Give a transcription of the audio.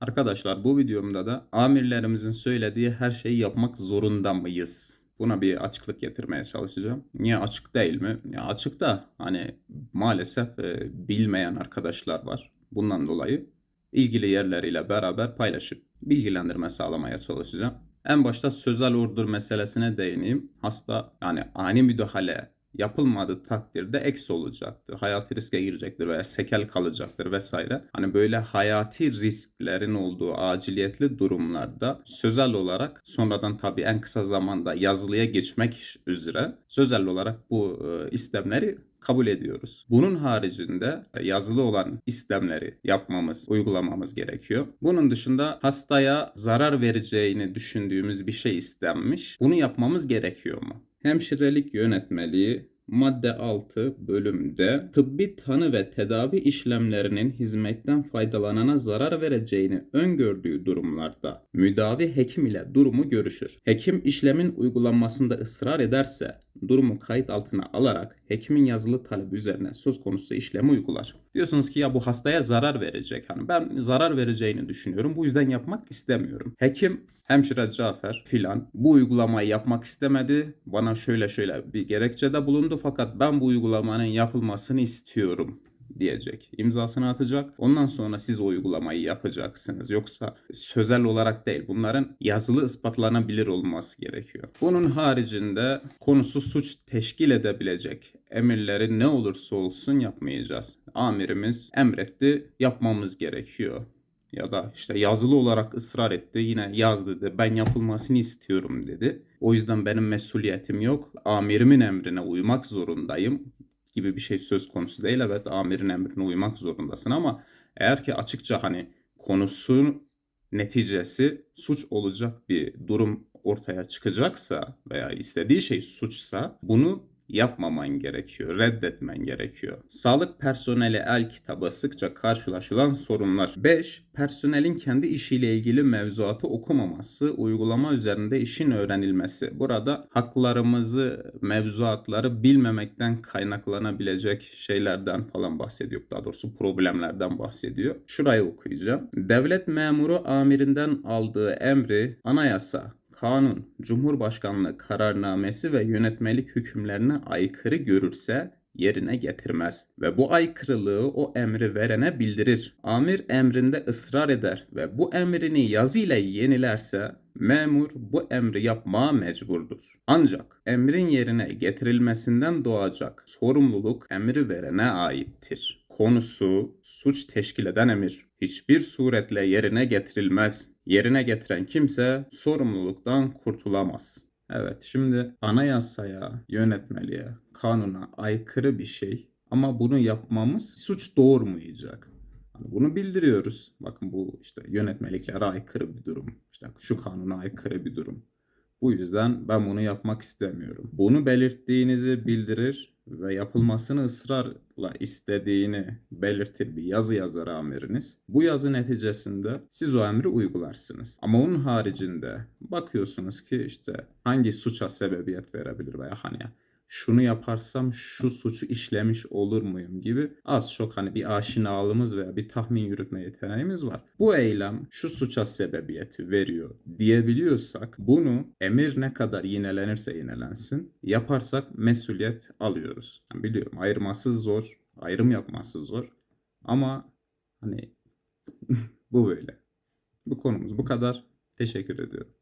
Arkadaşlar bu videomda da amirlerimizin söylediği her şeyi yapmak zorunda mıyız? Buna bir açıklık getirmeye çalışacağım. Niye açık değil mi? Ya açık da hani maalesef e, bilmeyen arkadaşlar var. Bundan dolayı ilgili yerleriyle beraber paylaşıp bilgilendirme sağlamaya çalışacağım. En başta sözel order meselesine değineyim. Hasta yani ani müdahale yapılmadığı takdirde eksi olacaktır. Hayati riske girecektir veya sekel kalacaktır vesaire. Hani böyle hayati risklerin olduğu aciliyetli durumlarda sözel olarak sonradan tabii en kısa zamanda yazılıya geçmek üzere sözel olarak bu e, istemleri kabul ediyoruz. Bunun haricinde yazılı olan istemleri yapmamız, uygulamamız gerekiyor. Bunun dışında hastaya zarar vereceğini düşündüğümüz bir şey istenmiş. Bunu yapmamız gerekiyor mu? Hemşirelik yönetmeliği madde 6 bölümde tıbbi tanı ve tedavi işlemlerinin hizmetten faydalanana zarar vereceğini öngördüğü durumlarda müdavi hekim ile durumu görüşür. Hekim işlemin uygulanmasında ısrar ederse durumu kayıt altına alarak hekimin yazılı talebi üzerine söz konusu işlemi uygular. Diyorsunuz ki ya bu hastaya zarar verecek. Hani ben zarar vereceğini düşünüyorum. Bu yüzden yapmak istemiyorum. Hekim hemşire Cafer filan bu uygulamayı yapmak istemedi. Bana şöyle şöyle bir gerekçede bulundu fakat ben bu uygulamanın yapılmasını istiyorum diyecek. İmzasını atacak. Ondan sonra siz o uygulamayı yapacaksınız. Yoksa sözel olarak değil. Bunların yazılı ispatlanabilir olması gerekiyor. Bunun haricinde konusu suç teşkil edebilecek emirleri ne olursa olsun yapmayacağız. Amirimiz emretti, yapmamız gerekiyor. Ya da işte yazılı olarak ısrar etti. Yine yaz dedi. Ben yapılmasını istiyorum dedi. O yüzden benim mesuliyetim yok. Amirimin emrine uymak zorundayım gibi bir şey söz konusu değil. Evet amirin emrine uymak zorundasın ama eğer ki açıkça hani konusu neticesi suç olacak bir durum ortaya çıkacaksa veya istediği şey suçsa bunu yapmaman gerekiyor, reddetmen gerekiyor. Sağlık personeli el kitabı sıkça karşılaşılan sorunlar. 5. Personelin kendi işiyle ilgili mevzuatı okumaması, uygulama üzerinde işin öğrenilmesi. Burada haklarımızı, mevzuatları bilmemekten kaynaklanabilecek şeylerden falan bahsediyor. Daha doğrusu problemlerden bahsediyor. Şurayı okuyacağım. Devlet memuru amirinden aldığı emri anayasa, kanun, cumhurbaşkanlığı kararnamesi ve yönetmelik hükümlerine aykırı görürse yerine getirmez ve bu aykırılığı o emri verene bildirir. Amir emrinde ısrar eder ve bu emrini yazıyla yenilerse memur bu emri yapmaya mecburdur. Ancak emrin yerine getirilmesinden doğacak sorumluluk emri verene aittir. Konusu suç teşkil eden emir hiçbir suretle yerine getirilmez. Yerine getiren kimse sorumluluktan kurtulamaz. Evet şimdi anayasaya, yönetmeliğe, kanuna aykırı bir şey ama bunu yapmamız suç doğurmayacak. Hani bunu bildiriyoruz. Bakın bu işte yönetmeliklere aykırı bir durum. İşte şu kanuna aykırı bir durum. Bu yüzden ben bunu yapmak istemiyorum. Bunu belirttiğinizi bildirir ve yapılmasını ısrarla istediğini belirtir bir yazı yazar amiriniz. Bu yazı neticesinde siz o emri uygularsınız. Ama onun haricinde bakıyorsunuz ki işte hangi suça sebebiyet verebilir veya hani şunu yaparsam şu suçu işlemiş olur muyum gibi az çok hani bir aşinalığımız veya bir tahmin yürütme yeteneğimiz var. Bu eylem şu suça sebebiyet veriyor diyebiliyorsak bunu emir ne kadar yinelenirse yinelensin yaparsak mesuliyet alıyoruz. Yani biliyorum ayırması zor, ayrım yapması zor ama hani bu böyle. Bu konumuz bu kadar. Teşekkür ediyorum.